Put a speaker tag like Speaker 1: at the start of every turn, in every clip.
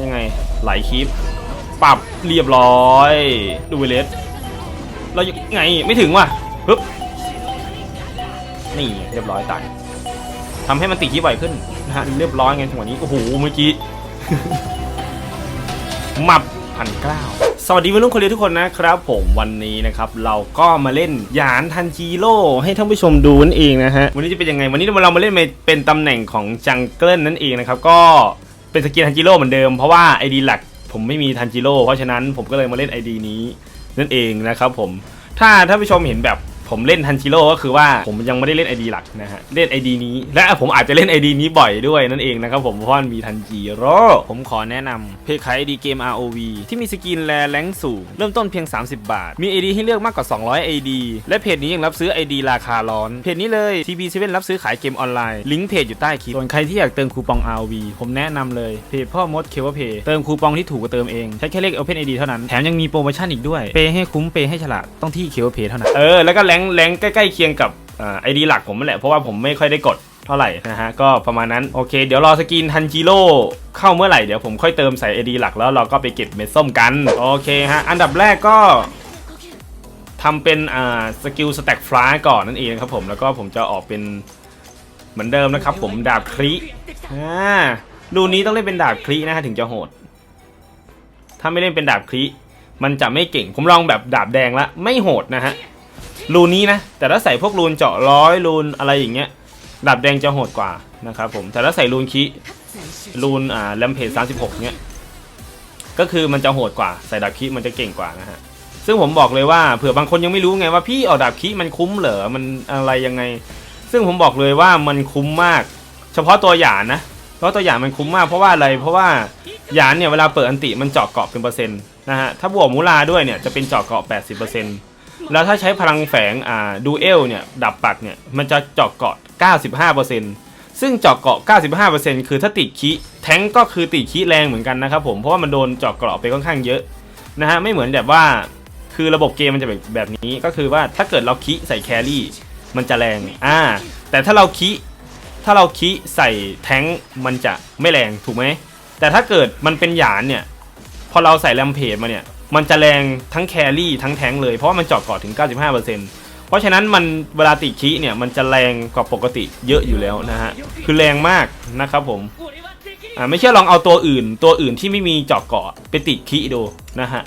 Speaker 1: ยังไง ไหลคลิปปรับเรียบร้อย ดูเวเลสเรายังไงไม่ถึงว่ะปึ๊บนี่เรียบร้อยตายทำให้มันติดคลิปบ่อยขึ้นนะฮะเรียบร้อยไงจังหวะนี้โอ้โหเมื่อกี้มับพันเก้าสวัสดีวัยรุ่นคนเรียนทุกคนนะครับ ผมวันนี้นะครับ เราก็มาเล่นยานทันจิโร่ให้ท่านผู้ชมดูนั่นเองนะฮะวันนี้จะเป็นยังไงวันนี้เรามาเล่นเป็นตำแหน่งของจังเกิลนั่นเองนะครับก็ เป็นสกินทันจิโร่เหมือนเดิมเพราะว่าไอดีหลักผมไม่มีทันจิโร่เพราะฉะนั้นผมก็เลยมาเล่นไอดีนี้นั่นเองนะครับผมถ้าท่านผู้ชมเห็นแบบ ผมเล่นทันจิโร่ก็คือว่าผมยังไม่ได้เล่นไอดีหลักนะฮะ เล่นไอดีนี้ และผมอาจจะเล่นไอดีนี้บ่อยด้วยนั่นเองนะครับผมเพราะว่ามันมีทันจิโร่ผมขอแนะนำเพจขายไอดีเกม ROV ที่มีสกินแลแรงสูง เริ่มต้นเพียง 30 บาท มี ID ให้เลือกมากกว่า 200 ID และเพจนี้ยังรับซื้อ ID ราคาร้อน เพจนี้เลย TB7 รับซื้อขายเกมออนไลน์ ลิงก์เพจอยู่ใต้คลิปส่วนใครที่อยากเติมคูปอง ROV ผมแนะนำเลยเพจพ่อมดเคเวเพเติมคูปองที่ถูกกว่าเติมเองใช้แค่เลข Open ID เท่านั้นแถมยังมีโปรโมชั่นอีกด้วยเปให้คุ้มเปให้ฉลาดต้องที่เคเวเพเท่านั้นเออแล้วก็แรงแรงใกล้ๆเคียงกับไอดีหลักผมนั่นแหละเพราะว่าผมไม่ค่อยได้กดเท่าไหร่นะฮะก็ประมาณนั้นโอเค เดี๋ยวรอสกินทันจิโร่เข้าเมื่อไหร่เดี๋ยวผมค่อยเติมใส่ ID หลักแล้วเราก็ไปเก็บเม็ดส้มกันโอเคฮะอันดับแรกก็ทำเป็นอ่าสกิลสแต็กฟลาก่อนนั่นเองครับผมแล้วก็ผมจะออกเป็นเหมือนเดิมนะครับผมดาบครีอ่ารูนี้ต้องเล่นเป็นดาบครีนะฮะถึงจะโหด ถ้าไม่เล่นเป็นดาบครีมันจะไม่เก่งผมลองแบบดาบแดงละไม่โหดนะฮะ รูนี้นะ แต่ถ้าใส่พวกรูนเจาะร้อยรูนอะไรอย่างเงี้ยดาบแดงจะโหดกว่านะครับผมแต่ถ้าใส่รูนคิรูนอ่าแลมเพจ36เนี้ยก็คือมันจะโหดกว่าใส่ดาบคิมันจะเก่งกว่านะฮะซึ่งผมบอกเลยว่าเผื่อบางคนยังไม่รู้ไงว่าพี่เอาดาบคิมันคุ้มเหรอมันอะไรยังไง ซึ่งผมบอกเลยว่ามันคุ้มมาก เฉพาะตัวหยานนะเพราะตัวหยานมันคุ้มมากเพราะว่าอะไรเพราะว่าหยานเนี่ยเวลาเปิดอันติมันเจาะเกาะเป็นเปอร์เซ็นต์นะฮะถ้าบวกมูลาด้วยเนี่ยจะเป็นเจาะเกาะ80% แล้วถ้าใช้พลังแฝงอ่าดูเอลเนี่ยดับปักเนี่ยมันจะเจาะเกาะ 95%ซึ่งเจาะเกาะ 95%คือถ้าติดคีแทงก็คือติดคีแรงเหมือนกันนะครับผมเพราะว่ามันโดนเจาะเกาะไปค่อนข้างเยอะนะฮะไม่เหมือนแบบว่าคือระบบเกมมันจะแบบแบบนี้ก็คือว่าถ้าเกิดเราคีใส่แครี่มันจะแรงอ่าแต่ถ้าเราคีถ้าเราคีใส่แทงมันจะไม่แรงถูกไหมแต่ถ้าเกิดมันเป็นหยานเนี่ยพอเราใส่แรมเพจมาเนี่ย มันจะแรงทั้งแครี่ทั้งแทงเลย เพราะว่ามันเจาะเกาะถึง 95%เพราะฉะนั้นมันเวลาติดคีเนี่ยมันจะแรงกว่าปกติเยอะอยู่แล้วนะฮะคือแรงมากนะครับผมอ่าไม่เชื่อลองเอาตัวอื่น ตัวอื่นที่ไม่มีเจาะเกาะไปติดคีดูนะฮะ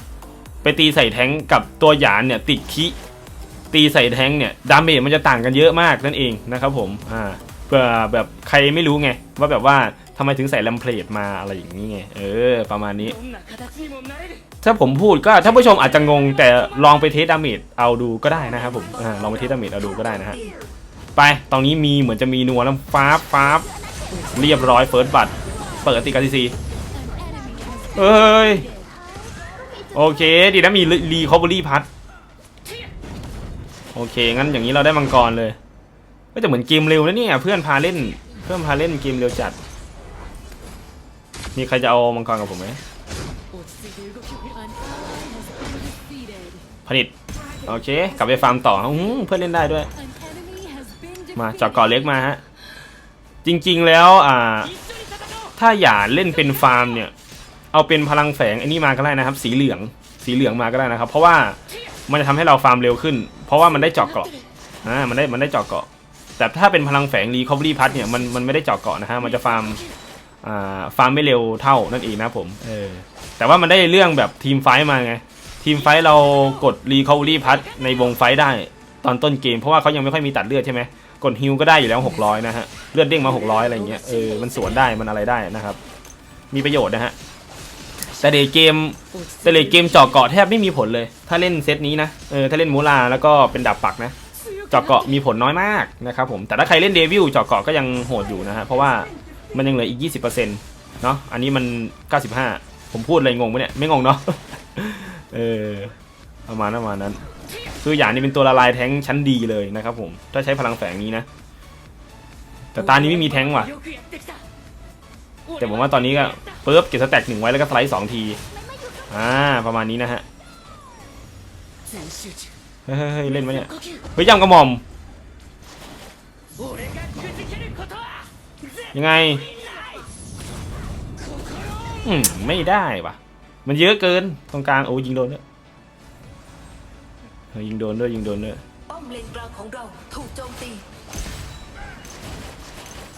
Speaker 1: ไปตีใส่แทงกับตัวหยานเนี่ยติดคีตีใส่แทงเนี่ยดาเมจมันจะต่างกันเยอะมากนั่นเองนะครับผมอ่าเพื่อแบบใครไม่รู้ไงว่าแบบว่าทำไมถึงใส่แลมเพลตมาอะไรอย่างนี้ไงเออ ประมาณนี้ ถ้าผมพูดก็ท่านผู้ชมอาจจะงง แต่ลองไปเทสดาเมจเอาดูก็ได้นะครับผมอลองไปเทสดาเมจเอาดูก็ได้นะฮะไปตรงนี้มีเหมือนจะมีนัวแล้วฟ้าฟ้าเรียบร้อยเฟิร์สบัตเปิดติกาทีซีเอ้ยโอเคดีนะมีรีคอเวอรี่พัทโอเค งั้นอย่างนี้เราได้มังกรเลยก็จะเหมือนเกมเร็วนะเนี่ยเพื่อนพาเล่น เพื่อนพาเล่นเกมเร็วจัด มีใครจะเอามังกรกับผมไหม ผลิตโอเค กลับไปฟาร์มต่ออื้อหือเพื่อนเล่นได้ด้วย มาเจาะเกาะเล็กมาฮะ จริงๆแล้วอ่า ถ้าอย่าเล่นเป็นฟาร์มเนี่ย เอาเป็นพลังแฝงไอันนี้มาก็ได้นะครับ สีเหลือง สีเหลืองมาก็ได้นะครับ เพราะว่ามันจะทำให้เราฟาร์มเร็วขึ้น เพราะว่ามันได้เจาะเกาะอ่ามันได้มันได้เจาะเกาะ แต่ถ้าเป็นพลังแฝงรีคอ v รี่พัทเนี่ยมันมันไม่ได้เจาะเกาะนะฮะมันจะฟาร์มอ่าฟาร์มไม่เร็วเท่านั่นเองนะครับผมเออแต่ว่ามันได้เรื่องแบบทีมไฟท์มาไง ทีมไฟเรากดรีคอ v รี่พัทในวงไฟได้ตอนต้นเกมเพราะว่าเขายังไม่ค่อยมีตัดเลือดใช่ไหมกดฮิลก็ได้อยู่แล้ว 600 นะฮะ เลือดเด้งมา 600 อะไรเงี้ยเออมันสวนได้มันอะไรได้นะครับ มีประโยชน์นะฮะ แต่เดเกมแต่เดเกมเจาะเกาะแทบไม่มีผลเลย ถ้าเล่นเซตนี้นะเออถ้าเล่นมูลาแล้วก็เป็นดาบปักนะเจาะเกาะมีผลน้อยมากนะครับผมแต่ถ้าใครเล่นเดวิลเจาะเกาะก็ยังโหดอยู่นะฮะเพราะว่ามันยังเหลืออีก 20%เนาะอันนี้มัน 95 ผมพูดอะไรงงไหมเนี่ยไม่งงเนาะ เออประมาณนั้นประมาณนั้น คืออย่างนี้เป็นตัวละลายแท้งชั้นดีเลยนะครับผม ถ้าใช้พลังแฝงนี้นะ แต่ตานี้ไม่มีแท้งว่ะ แต่ผมว่าตอนนี้ก็ปุ๊บเก็บสแต็กหนึ่งไว้แล้วก็สไลด์สองที อ่า ประมาณนี้นะฮะ เฮ้ยเฮ้ยเล่นไหมเนี่ย เฮ้ยยำกระหม่อม ยังไง อืม ไม่ได้ว่ะ มันเยอะเกินตรงกลางโอ้ยิงโดนด้วยเออยิงโดนด้วยยิงโดนด้วย
Speaker 2: ป้อมเลนกลางของเราถูกโจมตี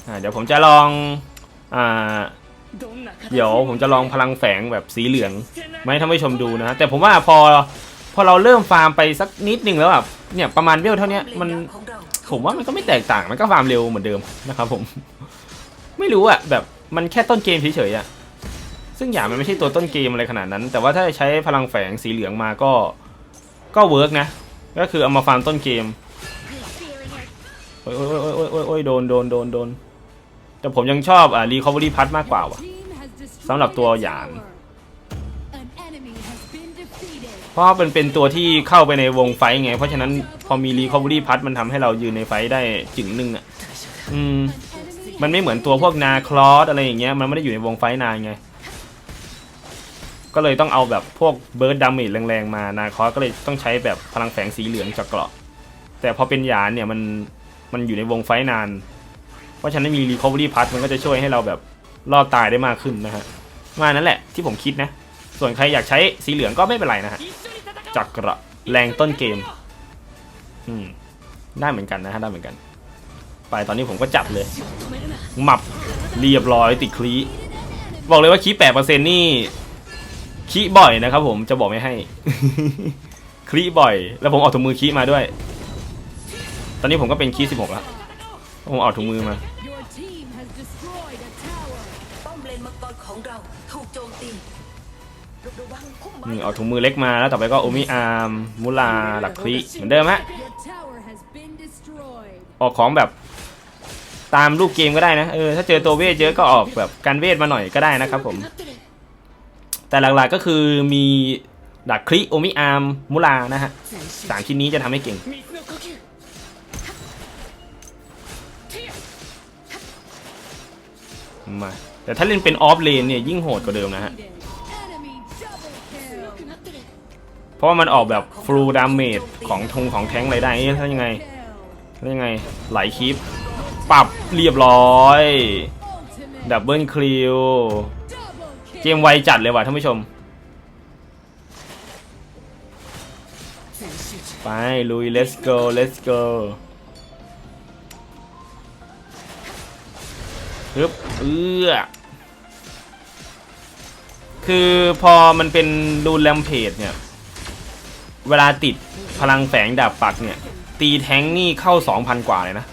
Speaker 1: อ่าเดี๋ยวผมจะลองอ่าเดี๋ยวผมจะลองพลังแฝงแบบสีเหลืองมาให้ท่านผู้ชมดูนะแต่ผมว่าพอพอเราเริ่มฟาร์มไปสักนิดหนึ่งแล้วแบบเนี่ยประมาณเวลเท่าเนี้ยมัน
Speaker 2: ป้อเลกลางของเรา
Speaker 1: ผมว่ามันก็ไม่แตกต่างมันก็ฟาร์มเร็วเหมือนเดิมนะครับผม ไม่รู้อะแบบมันแค่ต้นเกมเฉยๆอะ ซึ่งอย่างมันไม่ใช่ตัวต้นเกมอะไรขนาดนั้น แต่ว่าถ้าใช้พลังแฝงสีเหลืองมาก็ก็เวิร์กนะ ก็คือเอามาฟาร์มต้นเกมโอ้ยโอ้ยโอ้ยโอ้ยโอ้ยโอ้ยโดนโดนโดนโดนแต่ผมยังชอบอ่ารีคอ v วอรี่พัทมากกว่าว่ะ
Speaker 3: สำหรับตัวหยาน
Speaker 1: เพราะว่ามันเป็นตัวที่เข้าไปในวงไฟไง เพราะฉะนั้นพอมีรีคอ v วอรี่พัทมันทำให้เรายืนในไฟได้จึงหนึ่งอะอืมมันไม่เหมือนตัวพวกนาคลอสอะไรอย่างเงี้ยมันไม่ได้อยู่ในวงไฟนานไง ก็เลยต้องเอาแบบพวกเบิร์ดดาเมจแรงๆมานาคอสก็เลยต้องใช้แบบพลังแฝงสีเหลืองจากเกราะ แต่พอเป็นยานเนี่ยมันมันอยู่ในวงไฟนาน เพราะฉะนั้นมี recovery pass มันก็จะช่วยให้เราแบบรอดตายได้มากขึ้นนะฮะมานั่นแหละที่ผมคิดนะ ส่วนใครอยากใช้สีเหลืองก็ไม่เป็นไรนะฮะจากเกราะแรงต้นเกม อืมได้เหมือนกันนะฮะได้เหมือนกัน ไปตอนนี้ผมก็จับเลยหมับเรียบร้อยติดคลีบอกเลยว่าคีแปดเปอร์เซ็นนี่ คีบ่อยนะครับผมจะบอกไม่ให้ คลีบ่อย แล้วผมเออกถุงมือคีมาด้วย ตอนนี้ผมก็เป็นคีสิบหกแล้วผมเออกถุงมือมา
Speaker 2: ป้อมเลนมังกรของเราถูกโจมตีระวังพุ่มไม้
Speaker 1: นี่เอาถุงมือเล็กมาแล้วต่อไปก็โอมิอาร์มมุลาหลักคลีเหมือนเดิมฮะออกของแบบตามรูปเกมก็ได้นะ เออ ถ้าเจอตัวเวทเยอะก็ออกแบบการเวทมาหน่อยก็ได้นะครับผม แต่หลักๆก็คือมีดักคลีโอมิอาร์มมุลานะฮะสามชิ้นนี้จะทำให้เก่ง มา แต่ถ้าเล่นเป็นออฟเลนเนี่ยยิ่งโหดกว่าเดิมนะฮะ เพราะว่ามันออกแบบฟลูดามเมจของทงของแท้งอะไรได้เอ๊ะถ้ายังไงถ้ายังไงไหลคลิป ปรับเรียบร้อย ดับเบิลคลิวเก มไวจัดเลยว่ะท่านผู้ชม ไปลุย let's go let's go ฮึบเอื้อคือพอมันเป็นดูแลมเพจเนี่ย เวลาติดพลังแฝงดาบปักเนี่ย ตีแท้งนี่เข้า 2,000 กว่าเลยนะ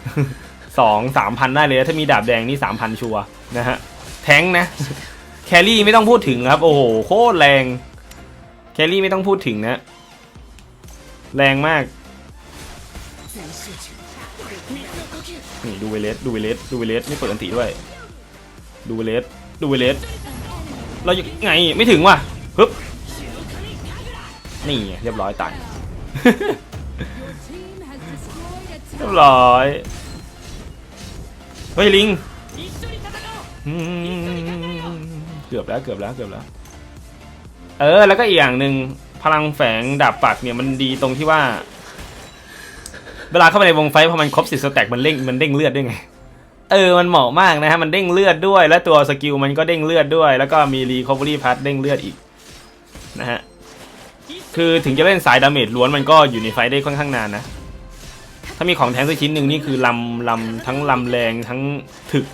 Speaker 1: สองสามพันได้เลย ถ้ามีดาบแดงนี่สามพันชัวนะฮะ แท้งนะ แครี่ไม่ต้องพูดถึงครับ โอ้โหโคตรแรง แครี่ไม่ต้องพูดถึงนะ แรงมาก นี่ดูเวเลสดูเวเลสดูเวเลสไม่เปิดอันติด้วย ดูเวเลสดูเวเลสเราอยังไงไม่ถึงว่ะฮึบนี่เรียบร้อยตายเรียบร้อย เฮ้ยลิงอืม กือบแล้วเกือบแล้วเกือบแล้ว เออ แล้วก็อีกอย่างหนึ่งพลังแฝงดาบปักเนี่ยมันดีตรงที่ว่า เวลาเข้าไปในวงไฟพอมันครบสิสแต็กมันเด้งมันเด้งเลือดด้วยไงเออ มันเหมาะมากนะฮะ มันเด้งเลือดด้วย แล้วตัวสกิลมันก็เด้งเลือดด้วย แล้วก็มีรีคอ v วอรี่พัทเด้งเลือดอีกนะฮะ คือถึงจะเล่นสายดาเมจล้วนมันก็อยู่ในไฟได้ค่อนข้างนานนะ ถ้ามีของแทงสักชิ้นหนึ่งนี่คือลำลำทั้งลำแรงทั้งถึก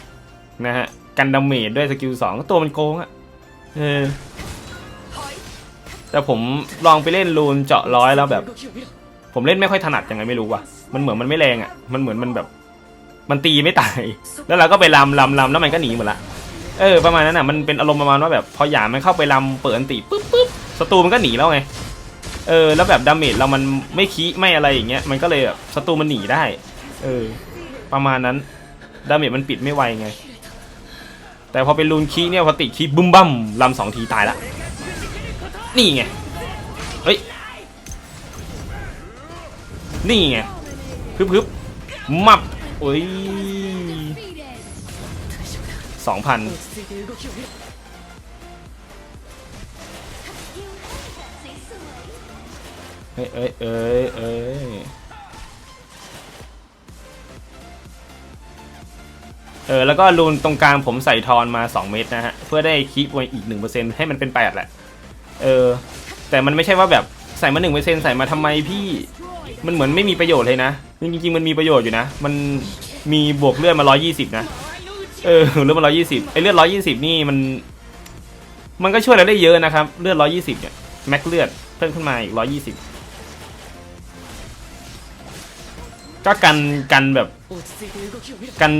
Speaker 1: นะฮะ กันดาเมจด้วยสกิลสองตัวมันโกงอะเออแต่ผมลองไปเล่นรูนเจาะร้อยแล้วแบบ ผมเล่นไม่ค่อยถนัดยังไงไม่รู้ว่ะมันเหมือนมันไม่แรงอะ มันเหมือนมันแบบ มันตีไม่ตาย แล้วเราก็ไปลำลำลำแล้วมันก็หนีหมดละเออประมาณนั้นอะมันเป็นอารมณ์ประมาณว่าแบบ พอหยามมันเข้าไปลำเปิดอันติปุ๊บปุ๊บศัตรูมันก็หนีแล้วไงเออแล้วแบบดาเมจเรามันไม่คีไม่อะไรอย่างเงี้ยมันก็เลยแบบศัตรูมันหนีได้ เออ ประมาณนั้นดาเมจมันปิดไม่ไวไง แต่พอเป็นรูนคีเนี่ยพอติดคีบึ้มบั้มลำสองทีตายละ นี่ไง เฮ้ย นี่ไงพึบพึบมับโอ้ยสองพันเอ้ยเอ้ยเอ้ยเอ้ย เออแล้วก็รูนตรงกลางผมใส่ทอนมา 2 เม็ดนะฮะ เพื่อได้คีบไว้อีก 1%ให้มันเป็น 8 แหละ เออ แต่มันไม่ใช่ว่าแบบใส่มา 1%ใส่มาทำไมพี่ มันเหมือนไม่มีประโยชน์เลยนะ จริงๆ มันมีประโยชน์อยู่นะ มันมีบวกเลือดมา 120 นะ เออเลือดมา 120ไอเลือด 120 นี่มัน มันก็ช่วยเราได้เยอะนะครับ เลือด 120 เนี่ย แม็กเลือดเพิ่มขึ้นมาอีก 120 ก็กันกันแบบกัน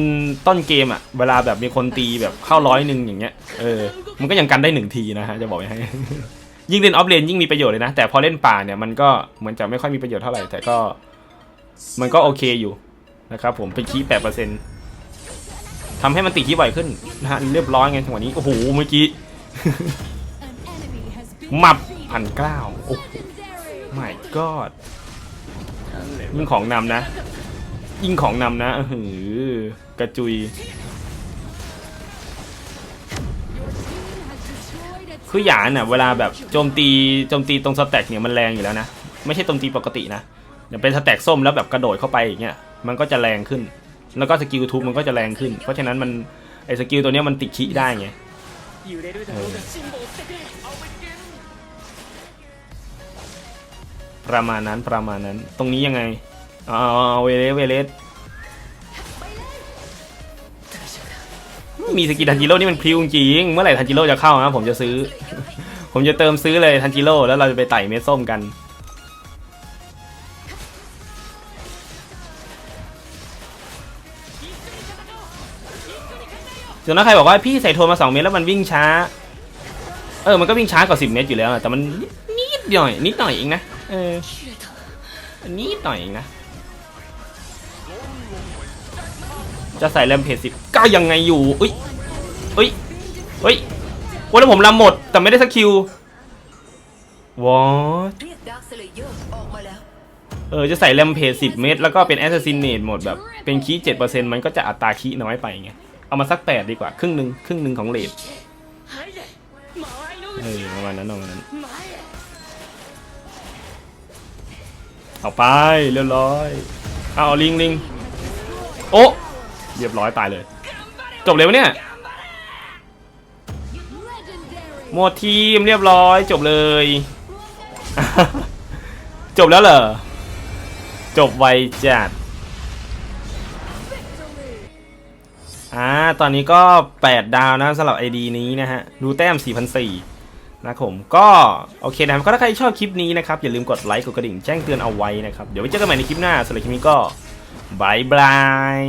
Speaker 1: ต้นเกมอะเวลาแบบมีคนตีแบบเข้าร้อยหนึ่งอย่างเงี้ยเออมันก็ยังกันได้หนึ่งทีนะฮะจะบอกให้ ยิ่งเล่นออฟเลนยิ่งมีประโยชน์เลยนะ แต่พอเล่นป่าเนี่ยมันก็เหมือนจะไม่ค่อยมีประโยชน์เท่าไหร่ แต่ก็มันก็โอเคอยู่นะครับผมเป็นคีแปดเปอร์เซ็นต์ทำให้มันติดคีบ่อยขึ้นนะฮะเรียบร้อยไงจังหวะนี้ โอ้โหเมื่อกี้หมับพันเก้าโอ้โห my god ยิ่งของนำนะ ยิ่งของนำนะเออหือกระจุย คือหยานอะเวลาแบบโจมตีโจมตีตรงสแต็กเนี่ยมันแรงอยู่แล้วนะ ไม่ใช่โจมตีปกตินะอย่างเป็นสแต็กส้มแล้วแบบกระโดดเข้าไปอย่างเงี้ยมันก็จะแรงขึ้น แล้วก็สกิลทุบมันก็จะแรงขึ้น เพราะฉะนั้นมันไอ้สกิลตัวเนี้ยมันติดคิได้ไง ประมาณนั้นประมาณนั้น ตรงนี้ยังไงอ๋อเวเลสเวเลสมีสกิลทันจิโร่นี่มันพริ้วจริงเมื่อไหร่ทันจิโร่จะเข้านะผมจะซื้อ ผมจะเติมซื้อเลยทันจิโร่แล้วเราจะไปไต่เม็ดส้มกันส่วนถ้าใครบอกว่าพี่ใส่โทนมา 2 เมตรแล้วมันวิ่งช้า เออ มันก็วิ่งช้ากว่า 10 เมตรอยู่แล้ว แต่มันนิดหน่อย นิดหน่อยเองนะ เออนิดหน่อยนะ จะใส่แรมเพจสิบก็ยังไงอยู่อุ้ยอุ้ยอุ้ยโอ้แล้ผมลำหมดแต่ไม่ได้สกิลวอท
Speaker 2: เรียกดาร์คสเลเยอร์ออกมาแล้ว
Speaker 1: เออจะใส่แรมเพจสิบเมตร แล้วก็เป็นแอสซัสซินเนตหมดแบบ เป็นคีเจ็ดเปอร์เซ็นต์มันก็จะอัตราคีน้อยไปไงเอามาสักแปดดีกว่า ครึ่งหนึ่งครึ่งหนึ่งของเลทเออประมาณนั้นประมาณนั้น เอาไปเรียบร้อยเอาลิงลิงโอ้เรียบร้อยตายเลย จบเลยวะเนี่ยหมดทีมเรียบร้อยจบเลย จบแล้วเหรอ จบไวจัดอ่าตอนนี้ก็ 8 ดาวนะสำหรับ ID นี้นะฮะ ดูแต้ม4,004 นะครับผมก็โอเคนะครับก็ถ้าใครชอบคลิปนี้นะครับอย่าลืมกดไลค์กดกระดิ่งแจ้งเตือนเอาไว้นะครับ เดี๋ยวไว้เจอกันใหม่ในคลิปหน้าสำหรับคลิปนี้ก็บายบาย